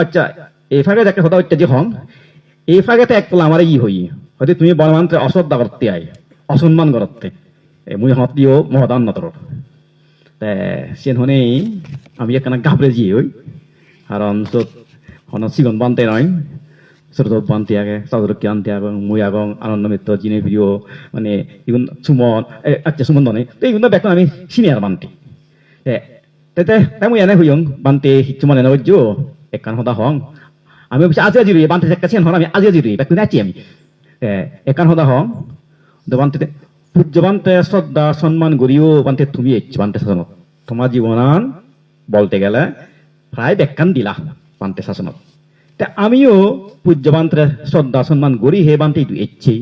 আচ্ছা এই ফাঁকে একটা কথা হচ্ছে যে হন এই ফাঁকেতে এক পোলা আমার ই হই, হয়তো তুমি বর্মান্তে অশ্রদ্ধা করতে আই অসম্মান করতে। মুই হত দিও মহদান নতর। সেন হনে আমি একখানা গাবরে জি হই, কারণ চোত হন সিগন বানতে নয় ছোট বানতে আগে, চাদরকে আনতে আগে মুই আগং আনন্দ মিত্র, জিনে ভিডিও মানে ইগুন সুমন আচ্ছা সুমন দনে তো ইগুন বেকন আমি সিনিয়র বানতে। তাই মুই এনে হইয়ং বানতে হিচুমান এনে হইজো একখান হদা হং। আমি অবশ্য আজি আজি রুই বানতে একটা চেন হন, আমি আজি আজি রুই আছি আমি। একখান হদা হং। তো বানতে পূজ্য বানতে শ্রদ্ধা সম্মান করিও, বানতে তুমি এসছো বানতে শাসনত তোমার জীবনান বলতে গেলে প্রায় ব্যাখ্যান দিলা, বানতে শাসনত তা আমিও পূজ্য বান্তে শ্রদ্ধা সম্মান করি, হে বানতে ইটো এসছি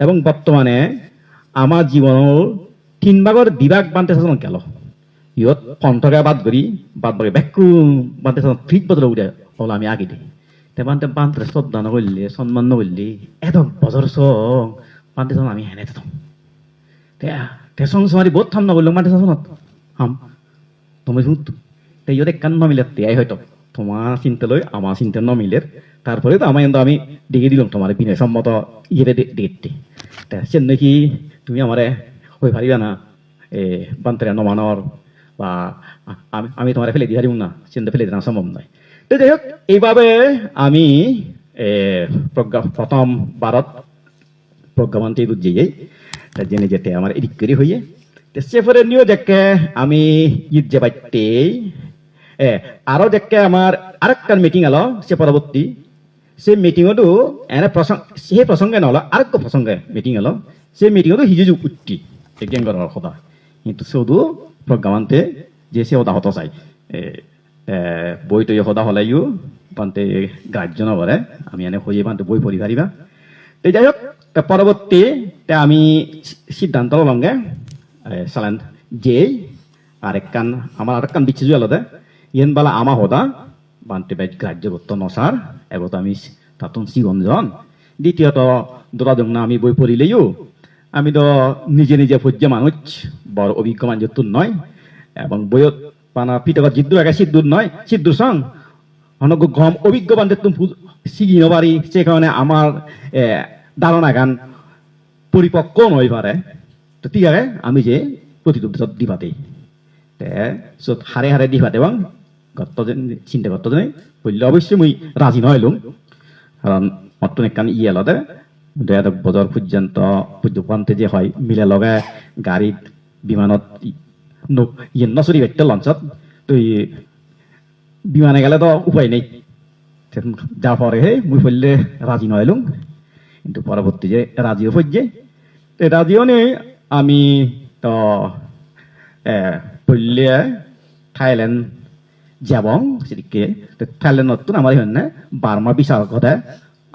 এবং বর্তমানে আমার জীবনের তিন ভাগৰ বিভাগ বানতে শাসন গেল। ইয়ত কণ্ঠকে বাদ করি, বাদ বাকি বানতে শাসন ঠিক বদল উঠে হল আমি আগে দিই তে বানতে বানতে শ্রদ্ধা নকরলে সম্মান নকরলে এত বছর সং বানতে শাসন আমি হেনে দিতাম তে তে বহুত থাম নকরলাম বানতে শাসনত হাম, তুমি শুনতো তে। ইয়ত একখান নমিলে তেয়াই হয়তো তোমার চিন্তা লই আমার চিন্তা নমিলে তারপরে তো আমার কিন্তু আমি দেখে দিলাম তোমার বিনয় সম্মত ইয়ে দেখতে তা সে নাকি তুমি আমারে হয়ে পারিবা না, এ বান্তরে নমানোর বা আমি তোমার ফেলে দিয়ে না চিন্তা ফেলে দেওয়া সম্ভব নয় তো যাই হোক এইভাবে আমি প্রথম ভারত প্রজ্ঞামন্ত্রী তা জেনে যেতে আমার এদিক করে হইয়ে সেফরে নিয়েও দেখে আমি ঈদ যে বাইতে এ আরও দেখে আমার আরেকটার মিটিং আলো সে পরবর্তী সেই মিটিংতো এনে প্রসঙ্গ সেই প্রসঙ্গে নহ'লে আরেক প্রসঙ্গে মিটিং হলো সেই মিটিংতো হিজু উঠি একজন করার কথা কিন্তু শুধু প্রজ্ঞামান্তে যে সে হতা হত চাই এ এ, বই তৈ সদা হলাইও পান্তে গ্রাহ্য নকৰে আমি এনে হয়ে পান্তে বই পঢ়ি পাৰিবা তো যাই হোক তা পরবর্তী তা আমি সিদ্ধান্ত লঙ্গে চালান যে আরেকখান আমার আরেকখান বিচ্ছি আলাদা ইয়েন বালা আমা হদা বান্তে বেজ গ্রাহ্য করতো নসার এবার তো আমি তাতন শিবঞ্জন দ্বিতীয়ত দোলা না আমি বই পড়িলেও আমি তো নিজে নিজে পর্য মানুষ, বড় অভিজ্ঞ মানুষ নয়, এবং বইয়ত পানা পিতকত জিদ্দুর আগে সিদ্ধুর নয় সিদ্ধুর সং। অনগ গম অভিজ্ঞ বান্ধব তুমি শিখি নবারি সে কারণে আমার ধারণা গান পরিপক্ক নয় পারে। তো ঠিক আছে, আমি যে প্রতিদ্বন্দ্বিতা দিবাতে। চত হারে হারে দিবাতে এবং গত চিন্তা করতে বললে অবশ্যই মুই রাজি নইলুম কারণ অত একখান ইয়ে আলাদা দয়াদক বজর পর্যন্ত পর্যন্ত যে হয়, মিলে লগে গাড়ীত বিমানত ই- ন- ইয়ে নচৰি ব্যক্তি লঞ্চত। তো বিমানে গেলে তো উপায় নেই। যা পরে হে, মুই ফেললে রাজি নইলুম কিন্তু পরবর্তী যে রাজিও ফজছে তো রাজিও নেই আমি তো ফেললে থাইল্যান্ড যাবং। সেদিকে তো থাইল্যান্ডত আমার বার্মা বিচার কথা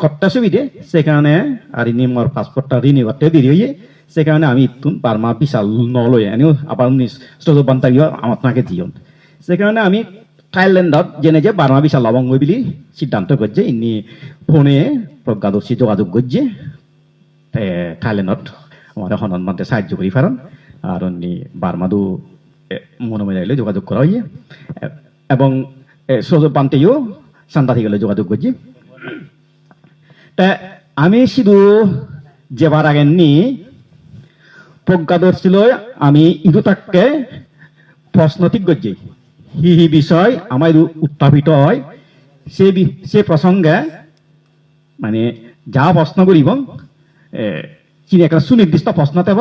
করতে সুবিধে। সেখানে আর ইনি মোর পাসপোর্টটা রিনিউ করতে দেরি হয়ে সেখানে আমি ইতুন বার্মা বিশাল নলয়ে আনিও, আবার স্টোজ বান্তারিও আমার তাকে আমি থাইল্যান্ডত জেনে যে বার্মা বিশাল লবঙ্গ বলি, সিদ্ধান্ত করছে ইনি ফোনে প্রজ্ঞাদর্শী যোগাযোগ করছে থাইল্যান্ডত আমার হনন মানতে সাহায্য করি পারেন আর অন্য বার্মাদু মনে মিলাইলে যোগাযোগ করা হইয়ে। এবং সুযোগ পান্তেও সান্তাথি গেলে যোগাযোগ করছি। আমি শুধু যেবার আগে নি। প্রজ্ঞাদর্শী লয় আমি ইদু তাকে প্রশ্ন ঠিক করছি। হি হি বিষয় আমার উত্থাপিত হয়। সে সে প্রসঙ্গে মানে যা প্রশ্ন করিব চিনি একটা সুনির্দিষ্ট প্রশ্ন দেব।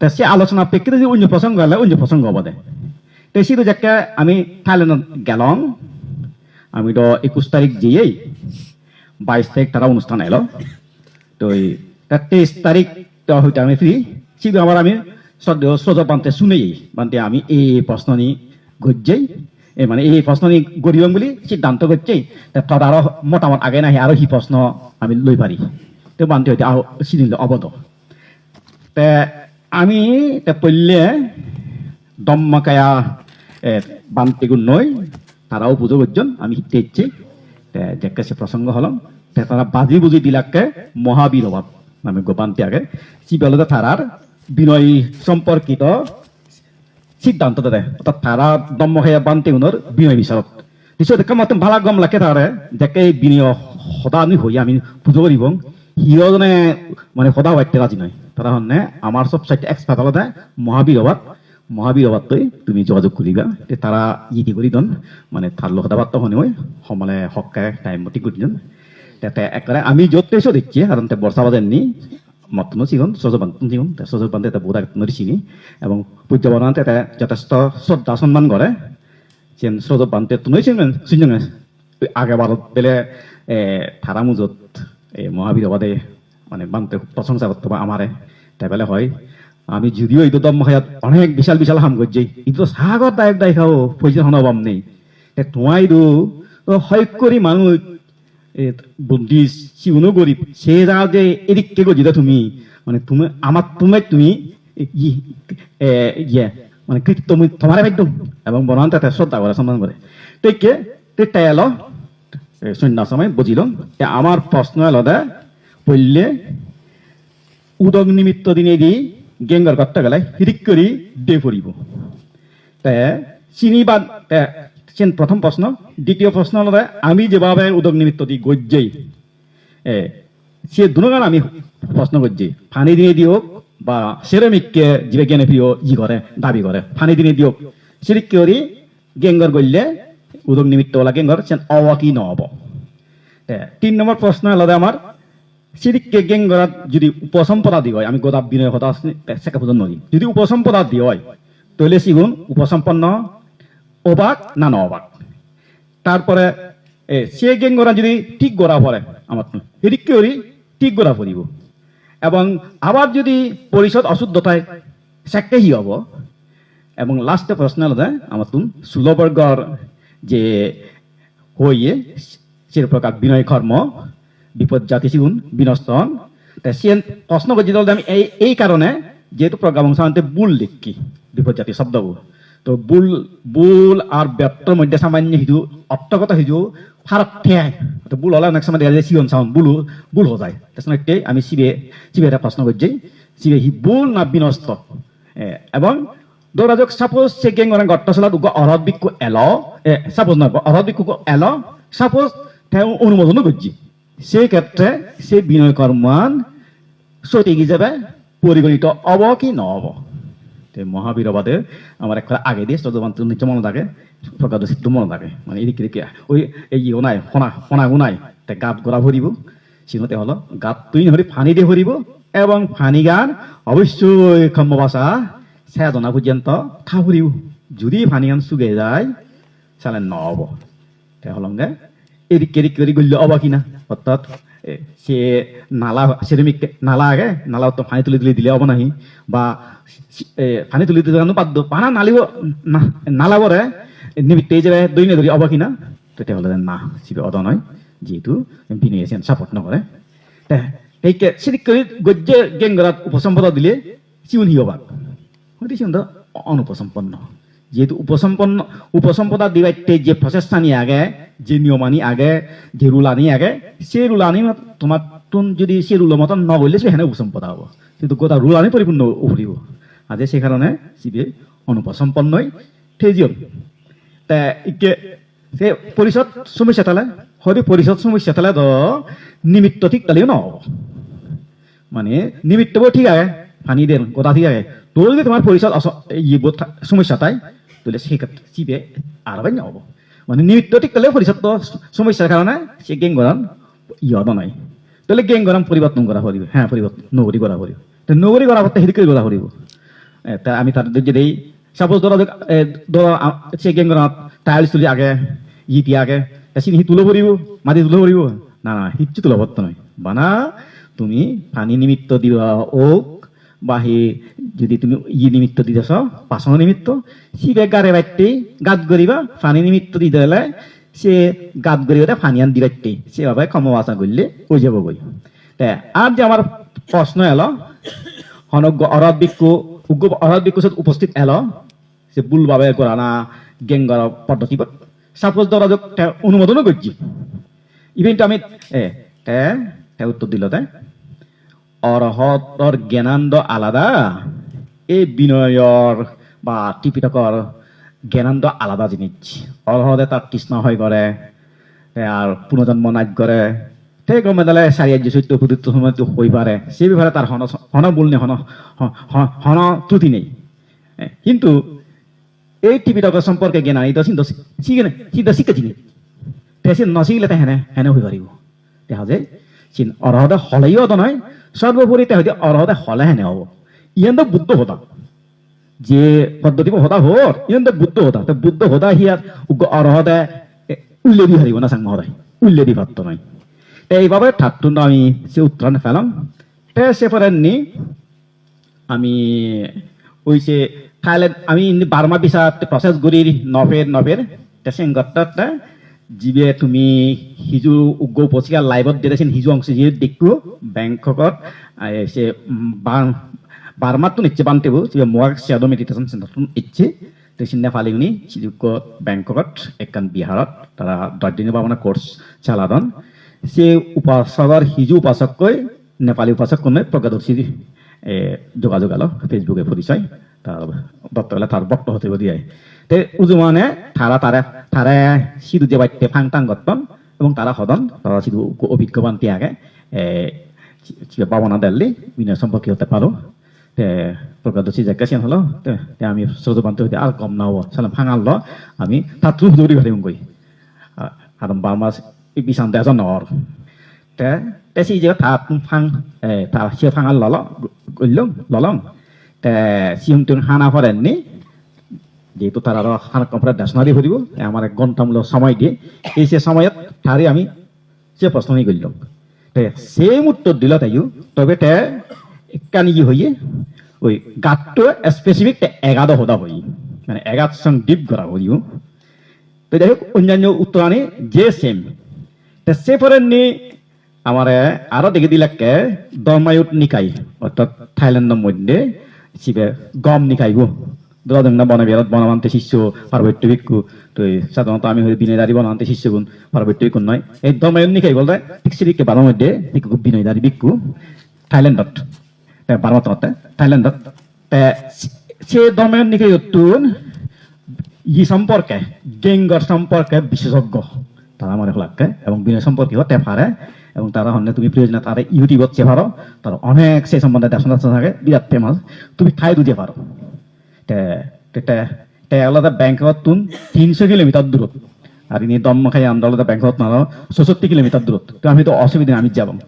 তা সে আলোচনা প্রেক্ষিতে যে অন্য প্রসঙ্গ হলে অন্য প্রসঙ্গ হব তো সিধু যাকে আমি থাইল্যান্ডত গেলাম আমি তো একুশ তারিখ যেয়েই বাইশ তারিখ তারা অনুষ্ঠান এলো। তো তার তেইশ তারিখ তো হইতে আমি ফ্রি। সিধু আমার আমি শ্রদ্ধেয় শ্রদ্ধ পান্তে শুনেই পান্তে আমি এই প্রশ্ন নিয়ে গজ্জেই এই মানে এই প্রশ্ন নিয়ে গরিবম বলি সিদ্ধান্ত করছেই। তার আরও মতামত আগে নাহি আরও সি প্রশ্ন আমি লৈ পারি। তো বান্তে হইতে আরও সিদিল অবদ তে আমি তে পল্লে দম্মাকায়া এ, বান্তিগুণ নয় তারাও পুজো করছেন আমি হিতে ইচ্ছে। সে প্রসঙ্গ হলাম। তারা বাজি বুঝি দিলাকে মহাবীর অভাব নামে গোপান্তি আগে শিবালতে তারার বিনয় সম্পর্কিত সিদ্ধান্ত দেয় অর্থাৎ তারা দম্মখায়া বান্তি উনর বিনয় বিচারক পিছত দেখা মাত্ৰ ভালা গম লাকে তাৰে। দেখে বিনিয় সদা আমি হৈ আমি পুজো কৰিব। সিহঁজনে মানে সদা বাড়তে রাজি নয় তারা হন্যে আমার সব সাইড এক্সপার্ট আলাদা মহাবীর অবাদ মহাবীর অবাদ তৈ তুমি যোগাযোগ করিবা। তে তারা ইটি করি দন মানে তার লোক দাবাত হনে সমানে হকায় টাইম মতি করি দন। তাতে একবারে আমি য'ত পেছো দেখছি কারণ তে বর্ষা বাজেন নি মতনো সিগন সজবান্তন সিগন তে সজবান্তে তে বোধা নরিছিনি এবং পূজ্য বনান্তে তে যথেষ্ট শ্রদ্ধা সম্মান করে যেন সজবান্তে তুনই সিগন সিজন আগে বারত এ থারা মুজত মহাবীর অবাদে মানে বানতে প্রশংসা করতে আমারে তাই বলে হয়। আমি যদিও এইটো দম খায়াত অনেক বিশাল বিশাল হাম করছি, কিন্তু সাগর দায়ক দায় খাও পয়সা হন অভাব নেই। তে তোমাই দু হয় করি মানুষ বন্দি চিউনো গরিব, সে জায়গা যে এদিককে গজি তুমি। মানে তুমি, আমার তুমি তুমি ইয়ে মানে মুই তোমারে একদম এবং বনান তাতে শ্রদ্ধা করে, সম্মান করে। তেকে তে তেল সন্ন্যাসময় বুঝিলাম যে আমার প্রশ্ন এলো দে পড়লে উদক নিমিত্ত দিনে দি গেঙ্গর করতে গেলে হিরিক করি দে পড়িব। তে চেন প্রথম প্রশ্ন, দ্বিতীয় প্রশ্ন হল আমি যেভাবে উদক নিমিত্ত দি গজ্জেই। এ, সে দুগান আমি প্রশ্ন করছি ফানি দিনে দিওক বা সেরামিককে যিবে জ্ঞানে প্রিয় ই করে, দাবি করে। ফানি দিনে দিওক সিরিক করি গেঙ্গর গড়লে উদক নিমিত্ত ওলা গেঙ্গর, সেন অব কি নহব তিন নম্বর প্রশ্ন হলো দে আমার সিরিককে গেঙ্গরাত যদি উপসম্পদা দি হয় আমি গোদাব বিনয় কথা সেকা পর্যন্ত নদী যদি উপসম্পদা দি হয় তাহলে সিগুন উপসম্পন্ন অবাক না ন অবাক তারপরে এ সে গেঙ্গরা যদি ঠিক গোড়া পড়ে আমার এদিক করি ঠিক গোড়া পড়িব এবং আবার যদি পরিষদ অশুদ্ধতায় সেকে হি হব এবং লাস্টে প্রশ্ন যে আমার তুম ষোলবর্গর যে হইয়ে সে প্রকার বিনয় কর্ম বিপদ জাতি সিগুন, বিনষ্টন। তা সে প্রশ্ন করছি তাহলে আমি এই এই কারণে যেহেতু প্রজ্ঞা বংশান্তে বুল লিখি, বিপদ জাতি শব্দবোৰ। তো বুল বুল আর ব্যক্তর মধ্যে সামান্য হিজু অর্থগত হিজু ফারাক ঠেয়াই। তো বুল হলে অনেক সময় দেখা যায় সিগন সাউন বুলু বুল হয়ে যায়। তাছাড়া আমি শিবে শিবে একটা প্রশ্ন করছি শিবে হি বুল না বিনষ্ট? এবং দৌৰাজক সাপোজ চেকিং কৰা গট্ট চলাত উগ অৰহত বিকু এল সাপোজ নহয়, অৰহত বিকু এল সাপোজ তেওঁ অনুমোদনো করছি সেই ক্ষেত্রে সে বিনয় কর্মান সঠিক হিসেবে পরিগণিত অব কি নহব। তে মহাবীরবাদে আমার একটা আগে দিয়ে চন্দ্রবান্ত নিচে মনে থাকে, প্রকাশ চিত্র মনে থাকে। মানে এদিকে এদিকে ওই এই ইও নাই, ফনা ফনা নাই, তে গাত গড়া ভরিব। সিনতে হলো গাত তুই হরি ফানি দিয়ে ভরিব, এবং ফানি গান অবশ্যই ক্ষম্য ভাষা সেদনা পর্যন্ত থা ভরিব। যদি ফানি গান সুগে যায়, তাহলে নহব। তে হলঙ্গে এদিক এদিক করে গল্য অবা কিনা? অর্থাৎ সে নালা সেরমিক নালা আগে নালা তো পানি তুলি তুলি দিলে হব নাহি। বা পানি তুলি তুলি জানো পাদ্য পানা নালিব, না- নালাবরে নিমিত্তে যে দুই ধরি অবা কিনা। তেতিয়াহ'লে না সিবে অদ নয়, যিহেতু বিনয় সেন সাপোর্ট নকৰে। তে, সেইকে সিদিক কৰি গজ্যে গেংগৰাত উপসম্পদ দিলে, চিউন হি অবাক হয়তো সিহঁত অনুপসম্পন্ন। যেহেতু উপসম্পন্ন, উপসম্পদা দিবাইতে যে প্রচেষ্টা নিয়ে আগে, যে নিয়মানি আগে, যে রুলানি আগে, সেই রুলানি তোমার তুন যদি সেই রুলের মতন ন বললে সেখানে উপসম্পদা হব। কিন্তু গোটা রুলানি পরিপূর্ণ উভরিব আজ সে কারণে সিবে অনুপসম্পন্নই থেজিয়ম তে সে পরিষদ সমস্যা তালে, হয়তো পরিষদ সমস্যা তালে তো নিমিত্ত ঠিক তালেও নহব মানে নিমিত্তবোৰ ঠিক আহে পানী দেন, গোটা ঠিক আহে তোৰ যদি অস ইবোৰ থা- সমস্যা তাই তাহলে সেই ক্ষেত্রে চিবে আর বাই নহব মানে নিমিত্ত ঠিক তাহলে পরিষদ সমস্যার কারণে সে গেং গরান ইয়দ নাই। তাহলে গেং গরান পরিবর্তন করা হরিব। হ্যাঁ পরিবর্তন, নগরী করা হরিব। তো নগরী করা হতে হেদিকে করা হরিব। তা আমি তার যে দেই, সাপোজ ধরো ধরো সে গেং গরান টাইলস তুলি আগে, ইটি আগে সিনি হি তুলো ভরিব, মাটি তুলো ভরিব? না না হিচ্ছু তুলো ভরত নয়। বানা, তুমি পানী নিমিত্ত দিবা ওক বা সেই যদি তুমি ই নিমিত্ত দিতেছ পাচন নিমিত্ত সিবে গারে বাইতে গাত গরিবা পানি নিমিত্ত দি দিলে, সে গাত গরিবাতে পানি আন দি বাইতে সেভাবে ক্ষমবাসা করলে ওই যাব তে আর যে আমার প্রশ্ন এলো হনজ্ঞ অরদ বিক্ষু উগ্র অরদ বিক্ষু উপস্থিত এলো সে বুলভাবে করানা গেঙ্গর পদ্ধতি সাপোজ ধরা অনুমোদনও করছি ইভেন্ট আমি, এ উত্তর দিল তে। অৰহতৰ জ্ঞানান্দ আলাদা। এই বিনয়ৰ বা ত্ৰিপিটকৰ জ্ঞানানন্দ আলাদা জিনিস। অরহদে তার তৃষ্ণা হয় করে তে আর পুনর্জন্ম নাচ করে ঠিক মেদালে চাৰিয়াৰ্য চৈত্য সুদিত্য সময়তো হৈ পাৰে। সেই বিষয়ে তার হন হন ভুল নেই, হন হন ত্রুটি নেই। কিন্তু এই টিভিটাকে সম্পর্কে জ্ঞান আনি তো চিন্তা শিখে চিন্তা শিখে চিনি তেসি নচিকিলে তে হেনে হেনে হৈ পাৰিব। যে চিন অৰহতে হলেও তো নহয় সর্বোপরি তে হয়তো অরহতে হলে হেনে হব ইয়ান তো বুদ্ধ হতা। যে পদ্ধতি হতা হর ইয়ান তো বুদ্ধ হতা। তো বুদ্ধ হতা হিয়ার অরহতে উল্লে দি হারিব না সাং মহোদয় উল্লে দি পারত তো এইভাবে ঠাট্টুন আমি সে উত্তরাণ ফেলাম। সে নি আমি ওই যে থাইল্যান্ড, আমি বার্মা ভিসা প্রসেস করি নভের নভের, তে সেংগত্তা যিবে তুমি সিজু উগ্ৰ উপচিকা লাইভত দিয়েছেন সিজু অংশ যিহেতু দেখো বেংককত আহ, সে উম, বাৰ- বার্মাতো নিচ্ছে বান্তেবো যিবে মোয়াক শ্যাডো মেডিটেশন সেন্টারতুন ইচ্ছে তো সিন্না ফালিগুনি সিজুক বেংককত একান বিহাৰত তারা দশ দিনের ভাবনা কোর্স চালাদন। সে উপাসকৰ সিজু উপাসককৈ নেপালী উপাসক কোনো প্রজ্ঞাদর্শী যোগাযোগ আলো ফেসবুকে পরিচয় তার দত্তবেলা তার বক্ত হতে দিয়ে তে উজুমানে তারা তারা তারা সিধু যে বাইতে ফাং টাং গত্তন এবং তারা হদন তারা সিধু অভিজ্ঞবান তিয়াগে পাবনা দিল্লি, বিনয় সম্পর্কে হতে পারো। তে প্রজ্ঞাদর্শী যে কেসিয়ান হলো, তে তে আমি সজবান্ত হইতে আর কম না হব। ফাঙাল আমি তার থ্রু দৌড়ি গই আর বারমা বিশান দেজন নর। তে তে eh ta sia phang al lolo gullong lolong তে তুন হানা করেন নি যেহেতু আরও হানা কম্পিউটার ডেশনারি করিব আমার এক ঘন্টামূলক সময় দিয়ে এই সে সময়ত তারে আমি সে প্রশ্ন নিয়ে করলাম। তে সেম উত্তর দিল তাইও তবে তে কানি কি হইয়ে? ওই গাতটো স্পেসিফিক এগাদো হদা হই। মানে এগাদ সং ডিপ করা হইও তো যাই হোক, অন্যান্য উত্তর আনি যে সেম তে সে পরেন নি আমার আরও দেখে দিলাকে দমায়ুত নিকাই, অর্থাৎ থাইল্যান্ডের মধ্যে শিবে গম নিকাইব দোলাদংনা বনবিহারত বনমান্তে শিষ্য, পার্বত্য ভিক্ষু। তো সাধারণত আমি হই বিনয়দারি বনমান্তে শিষ্য গুণ পার্বত্য ভিক্ষু নয়। এই দমায়ুত নিকাই বলতে? ঠিক সিরিকে বারো মধ্যে ঠিক বিনয়দারি ভিক্ষু। থাইল্যান্ডত বারমাত্রতে থাইল্যান্ডত সে দমায়ুত নিকাই তুন ই সম্পর্কে, গেঙ্গর সম্পর্কে বিশেষজ্ঞ। তারা মনে হলাকে এবং বিনয় সম্পর্কে হতে পারে। এবং তারা হলে তুমি প্রয়োজন তারা ইউটিউবত চেয়ে পারো। তারা অনেক সেই সম্বন্ধে দেশনা থাকে বিরাট ফেমাস তুমি খাই দিতে পারো। তে তে তে আলাদা ব্যাংকত তুন তিনশো কিলোমিটার দূরত আর ইনি দম খাই আমরা আলাদা ব্যাংকত না চৌষট্টি কিলোমিটার দূরত তো আমি তো অসুবিধা, আমি যাব।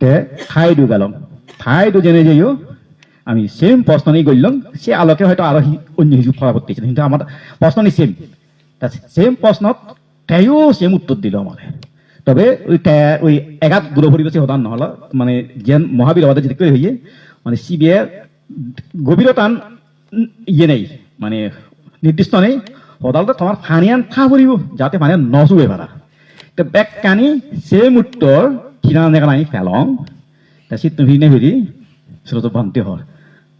তে ঠাই দু গেলাম। ঠাই দু জেনে যাইও, আমি সেম প্রশ্ন নিয়ে করলাম সে আলোকে হয়তো আরও অন্য কিছু ফলাফল দিয়েছিল কিন্তু আমার প্রশ্ন নি সেম সেম প্রশ্ন তাইও সেম উত্তর দিল আমার। তবে ওই তে- ওই এগাতগুলো পরিবেশে হতান নহল। মানে যেন মহাবীর আমাদের যেতে হইয়ে মানে সিবিএ গভীরতান ইয়ে নেই মানে নির্দিষ্ট নেই। হদালতে তোমার ফানিয়ান থা পড়িব যাতে ফানিয়ান নচুবে পারা তো বেক কানি সেম উত্তর কিনা নেকাল আমি ফেলং। তা সে তুমি নে হেৰি শ্রোত ভন্তি হর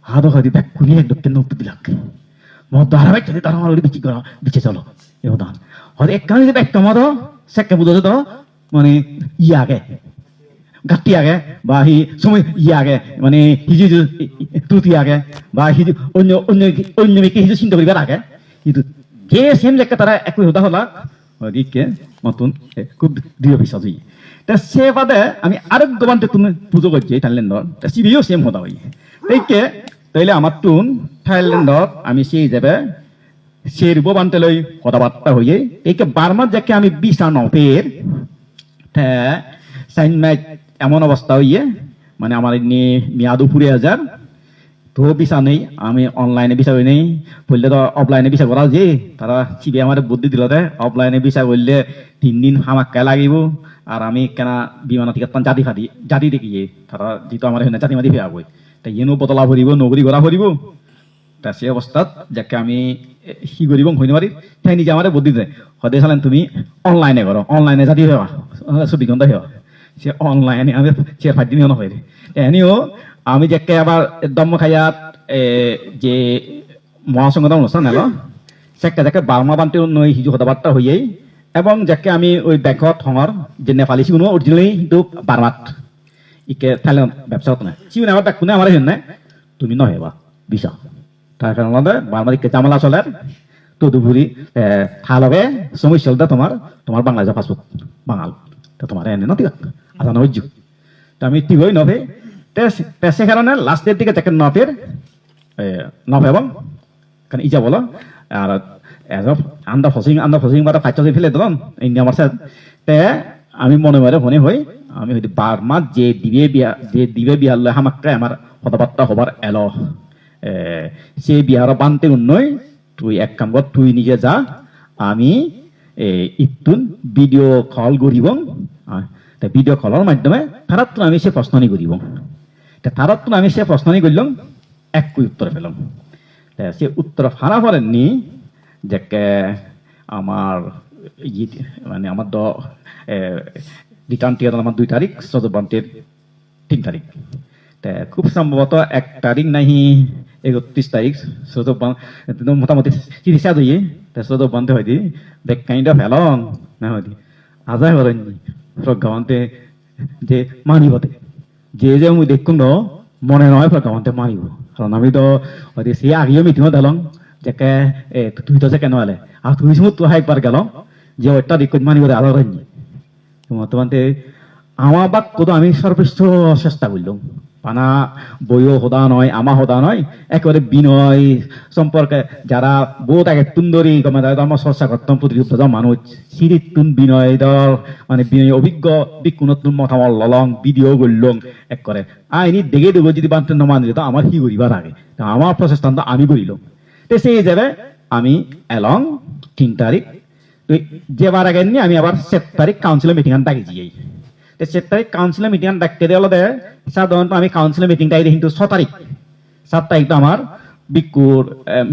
হাত হয়তো ব্যাগ কুনি একদম কেন দিলাক। মত ধারাবাহিক যদি তারা আমার বিচি করা বিচে চলো দান হয়তো এক কানি যদি একটা মত সেকে বুঝতে তো মানে ই আগে। গাঁতি আগে বা সি সময় ই আগে মানে সিজু ত্ৰুটি আগে বা সিজু অন্য অন্য অন্য ব্যক্তি সিজু চিন্তা করিবার আগে কিন্তু যে সেম জায়গা তারা একই হতা হলা ওদিকে নতুন এ, খুব দৃঢ় বিশ্বাস হই তা সে বাদে আমি আরেক দোকানতে তুমি পুজো করছি থাইল্যান্ডর তা সিবিও সেম হতা হই তাইকে তাইলে আমার তুন থাইল্যান্ডত আমি সেই হিসাবে সেরব বানতে লই কথাবার্তা হইয়ে এইকে বারমার যাকে আমি বিশা নফের সাইন ম্যাচ এমন অবস্থা হইয়ে মানে আমার এমনি মেয়াদও ফুরে হাজার তো বিছা নেই, আমি অনলাইনে বিচার নেই। বললে তো অফলাইনে বিচার করা যে, তারা চিবি আমার বুদ্ধি দিল অফলাইনে বিচার করলে তিন দিন হামাক্কা লাগিব, আর আমি কেনা বিমানত টিকেট জাতি ফাটি জাতি দেখিয়ে তারা যিটো আমার এখানে জাতি মাতি ফেরা বই তাই ইয়েনো বতলা ভরিব, নগরী গড়া ভরিব। তা সেই অৱস্থাত যাকে আমি সি কৰিব হইনে পাৰি তাই নিজে আমাৰ বুদ্ধি দিয়ে। সদায় চালেন তুমি অনলাইনে করো অনলাইনে যাতে হেৱা চৌবিশ ঘণ্টা হেৱা সে অনলাইনে আমি সে ফাইভ দিনও নহয় এনেও আমি যাকে আবার দম খাইয়াত যে মহাসংগত অনুষ্ঠান এলো সেকে যাকে বার্মা বান্তি নৈ সিজু কথাবার্তা হইয়েই, এবং যাকে আমি ওই ব্যাকত হঙর, যে নেপালি সিগুনো অরিজিনালি কিন্তু বার্মাত, ইকে থাইল্যান্ড ব্যবসা হতো না সিগুন আমার ব্যাক কোনে আমার হেন তুমি নহেবা বিশা তার কারণে বার্মাদিকে জামালা চলে তদুপরি থালবে সমস্যা তোমার তোমার বাংলাদেশের পাসপোর্ট বাঙাল। তোমার এনে নথি আজানো হইজু তো আমি টিভই নভে তে সে কারণে লাস্টের দিকে দেখেন নভের নভ এবং কারণ ইজা বলো, আর আন্দা ফসিং আন্দা ফসিং বা ফাইট ফেলে দিলাম ইন্ডিয়া মার্সেল তে আমি মনে মনে মনে হই, আমি হয়তো বার মাস যে দিবে বিয়া যে দিবে বিয়ার লয় হামাক্কে আমার কথাবার্তা হবার এল। সে বিহার বানতে উন্নয়, তুই এক কাম কর, তুই নিজে যা, আমি ইতুন ভিডিও কল করিব ভিডিও কলের মাধ্যমে তারাত আমি সে প্রশ্ন নি করিব তা তারাত আমি সে প্রশ্ন নি করলাম এক উত্তর পেলাম সে উত্তর ফারা পড়েননি যে আমার মানে আমার দ রিটার্ন টিয়ার আমার দুই তারিখ চতুর্বান্তের তিন তারিখ খুব সম্ভবত এক তারিখ নাহি একত্রিশ তারিখ চতুর্বান মোটামুটি তিরিশা দিয়ে তা চতুর্বান্তে হয় দি দেখ কাইন্ড অফ হেলং না হয় দি আজাই হরেন প্রজ্ঞাবন্তে যে মানিবতে যে যে মুই দেখুন মনে নয় প্রজ্ঞাবন্তে মানিব কারণ আমি তো সে আগেও মিটিংও দিলাম যাকে এ তুই তো কেন আলে আর তুই সময় তো একবার গেল যে ওটা দিক মানিব আলো হয়নি বর্তমানে আমার বাক কত আমি সর্বশ্রেষ্ঠ চেষ্টা করলাম পানা, বইও হোদা নয়, আমা হোদা নয়, একেবারে বিনয় সম্পর্কে যারা বহুত আগে তুন্দরী ধর্ম চর্চা করতাম প্রতিযুক্ত মানুষ সিরিতুন বিনয় দর মানে বিনয় অভিজ্ঞ বিকুণতুন মতামত ললং ভিডিও করলং এক করে আইনি দেখে দেবো যদি বানতে নমান দিত আমার কি করিবার আগে? আমার প্রচেষ্টা আমি করিলাম। তো সেই হিসাবে আমি এলং তিন তারিখ যেবার আগে আমি আবার সাত তারিখ কাউন্সিলের মিটিং ডাকি যাই তারিখ কাউন্সিলের মিটিং ডাকতে দেওয়া দে সাধারণত আমি কাউন্সিলের মিটিংটা আই কিন্তু ছ তারিখ। সাত তারিখ তো আমার বিকুর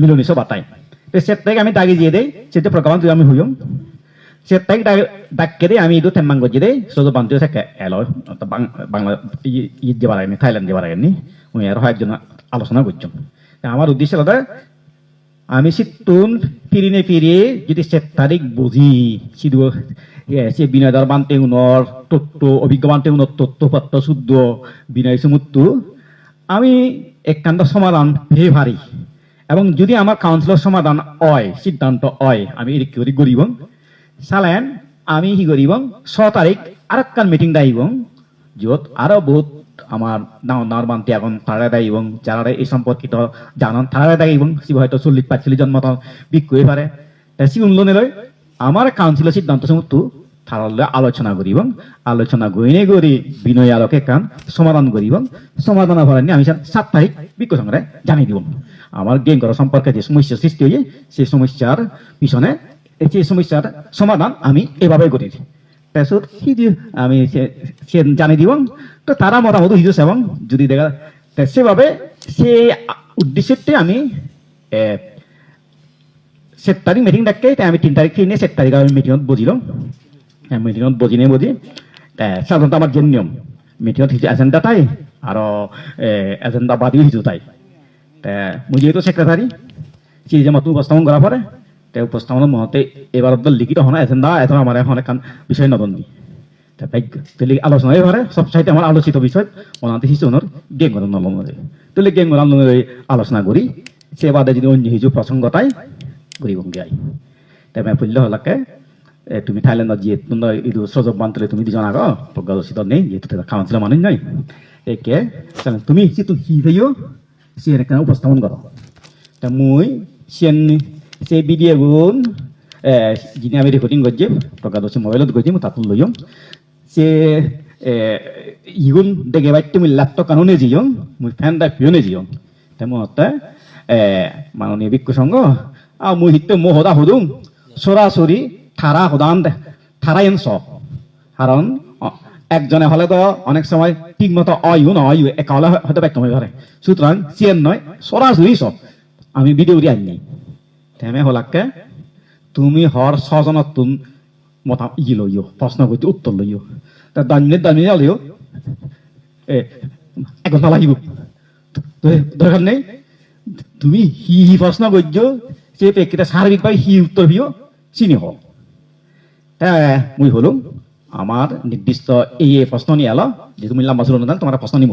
মিলনী সভা টাইম তো সাত তারিখ আমি ডাকি দিয়ে দেই সেটা প্রকাশ তুই আমি হইম সাত তারিখ ডাকে দেই আমি itu tembang গজি দেই, সজো বান্তিও থাকে এলো বাংলা, ই যাবার আগে থাইল্যান্ড যাবার আগে নি আমি আর একজন আলোচনা করছম। তা আমার উদ্দেশ্য হলো আমি সিতুন ফিরিনে ফিরিয়ে যদি সে তারিখ বুঝি সিধু সে বিনয়দার বানতে উনর, তত্ত্ব, অভিজ্ঞ বানতে উনর তত্ত্বপত্র শুদ্ধ, বিনয় সমুত্তু, আমি একান্ত সমাধান ভেবে ভারি। এবং যদি আমার কাউন্সিলর সমাধান হয়, সিদ্ধান্ত হয়, আমি এদিক করে গরিব চালেন আমি কি করিব ছ তারিখ আর মিটিং দাইব যত আরও বহুত আমার বান্তি এখন তারা দেয় এবং যারা এই সম্পর্কিত জানান তারা দেয় এবং সে হয়তো চল্লিশ পাঁচচল্লিশ জন মতো বিক্রি পারে উন্নয়ন লয় আমার কাউন্সিলের সিদ্ধান্ত সমস্ত তারালে আলোচনা করিব আলোচনা গইনে করি বিনয় আলোকে কান সমাধান করিব সমাধান হওয়ার আমি সাত তারিখ বিক্ষ সংগ্রহে জানিয়ে দিব। আমার গেম করা সম্পর্কে যে সমস্যা সৃষ্টি হয়ে সেই সমস্যার পিছনে, যে সমস্যার সমাধান আমি এভাবে করেছি তাৰপিছত সি দি আমি জানি দিব, তো তারা মোটামুটি হিজুস এবং যদি দেখা সেভাবে সে উদ্দেশ্যতে আমি সাত তারিখ মিটিং ডাকে আমি তিন তারিখ কিনে সাত তারিখ আমি মিটিঙত বজিলাম। মিটিঙত বজি নে বজি, তা সাধাৰণতে আমাৰ যে নিয়ম মিটিঙত সিজু এজেণ্ডা তাই আৰু এজেণ্ডা বাদিও সিজু তাই। মই যেহেতু সেক্রেটারি সে যে মতো উপস্থাপন করা পরে তে উপস্থাপনের মহতে এবার তো লিখিত হনা এজেন্ডা এখন আমার এখন এখন বিষয় নবন্দি আলোচনা এবারে সব সাইতে আমার আলোচিত বিষয় ওনাতে হিসনের করার নলমরে তুলি গেম করার আলোচনা করি সে বাদে যদি অন্য হিজু প্রসঙ্গ তাই গরিব গাই তাই আমি ফুল্য হলাকে তুমি থাইল্যান্ডত যিয়ে ইদু সজব বান্তলে তুমি দুজন আগ প্রজ্ঞাদর্শিত নেই, যেহেতু কাউন্সিলর মানুষ নয় একে তাহলে তুমি সিটো হি হইও সে উপস্থাপন করো তা মুই সিয়ান সে ভিডিও গুণ যিনি আমি রেকর্ডিং করছি প্রকাদর্শী মোবাইলত করছি তাতো লইম সে ইগুণ দেখে বাইতে মুই ল্যাপটপ কানুনে জিয়ং, মুই ফ্যান দা ফিওনে জিয়ং। তে মতে মাননীয় বিক্ষু সংঘ আর মুই হিতে মো হদা হদুম সরাসরি থারা হদান থারাইন সব। কারণ একজনে হলে তো অনেক সময় ঠিক মতো অয়ু না অয়ু একা হলে হয়তো ব্যক্ত হয়ে পারে সুতরাং সিএন নয়, সরাসরি সব। আমি ভিডিও দিয়ে আনি তেমে হলাকে তুমি হর ছজনত তুম মতা ই লইও প্রশ্ন করতে উত্তর লইও তা দশ মিনিট দশ মিনিট এ এক ঘণ্টা লাগিব দরকার নেই তুমি হি হি প্রশ্ন করছ সে প্রেক্ষিতে সার্বিকভাবে হি উত্তর দিও চিনি হ্যাঁ মুই হলো আমার নির্দিষ্ট এই এই প্রশ্ন নিয়ে এলো যে তুমি লম্বা ছিল না তোমার প্রশ্ন নিয়ে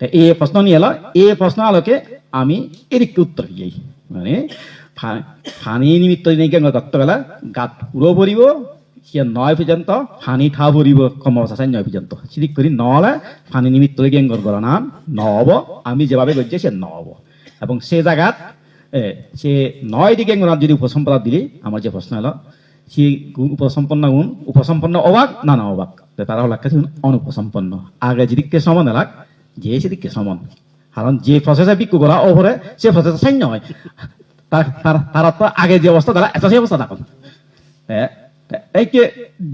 তা এই প্রশ্ন নিয়ে এলো এই প্রশ্ন আলোকে আমি এদিকে উত্তর দিই মানে ফানি নিমিত্ত দত্ত গেলা গাত উড়ো পড়িব সে নয় পর্যন্ত ফানি ঠা পড়িব কমরসাসাই নয় পর্যন্ত সিদিক করি নহলে ফানি নিমিত্ত গেঙ্গর গর নাম নহব আমি যেভাবে করছি সে নহব এবং সে জায়গাত সে নয় দিকে যদি উপসম্পদা দিলি আমার যে প্রশ্ন হলো, সে গুণ উপসম্পন্ন গুণ, উপসম্পন্ন অবাক না না অবাক তারা হল কাছে অনুপসম্পন্ন। আগে যেদিকে সমান এলাক যে সেদিকে সমান। কারণ যে প্রসেসে বিক্রি করা ওপরে সে প্রসেসে সাইন্য হয় তার তো আগে যে অবস্থা তারা সেই অবস্থা থাকুন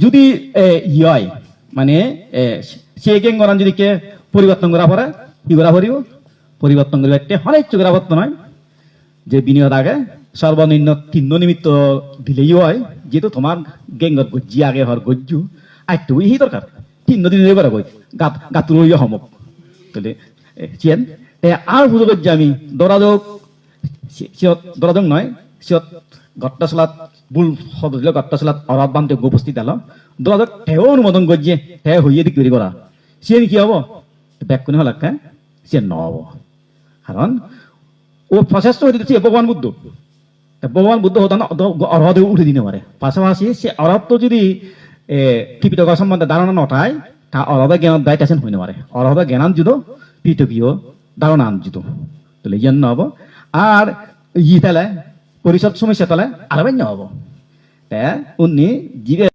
যদি এ, ই হয় মানে সে গেং গরান যদি কে পরিবর্তন করা পরে কি করা পড়িব পরিবর্তন করিবা হরেক চোখের আবর্তন হয়। যে বিনিয়োগ আগে সর্বনিম্ন তিন নিমিত্ত দিলেই হয় যেহেতু তোমার গেঙ্গর গজ্জি আগে হর গজ্জু আইটু ইহি দরকার তিন দিন এবার গই গাত গাতুর ইয়ে হমক। তাহলে তে আর গজ্জি আমি দরাযোগ সিয়ত দরাযোগ নয় সিয়ত গট্টাশলাত বুল সদল গট্টাশলাত অরাত বান্তে উপস্থিত আলো। দরাযোগ তেও অনুমোদন গজ্জে তে হইয়ে দিক তৈরি করা সিয়েন কি হব? ব্যাক কোনে হলাক সে নহব। কারণ ও প্রচেষ্টা হয়ে দিচ্ছে ভগবান বুদ্ধ। ভগবান বুদ্ধ হতান অরহদে উঠে দিতে পারে পাশাপাশি সে অরহত তো যদি ত্রিপিটক সম্বন্ধে ধারণা নটায় তা অরহদে জ্ঞান দায়িত্ব আছেন হইতে পারে অরহদে জ্ঞানান যুদ পিটকীয় ধারণা আন যুদ তাহলে জ্ঞান নহব। আর ইতালে তালে পরিষদ সমস্যা তালে আরও হব। তা উনি জীবে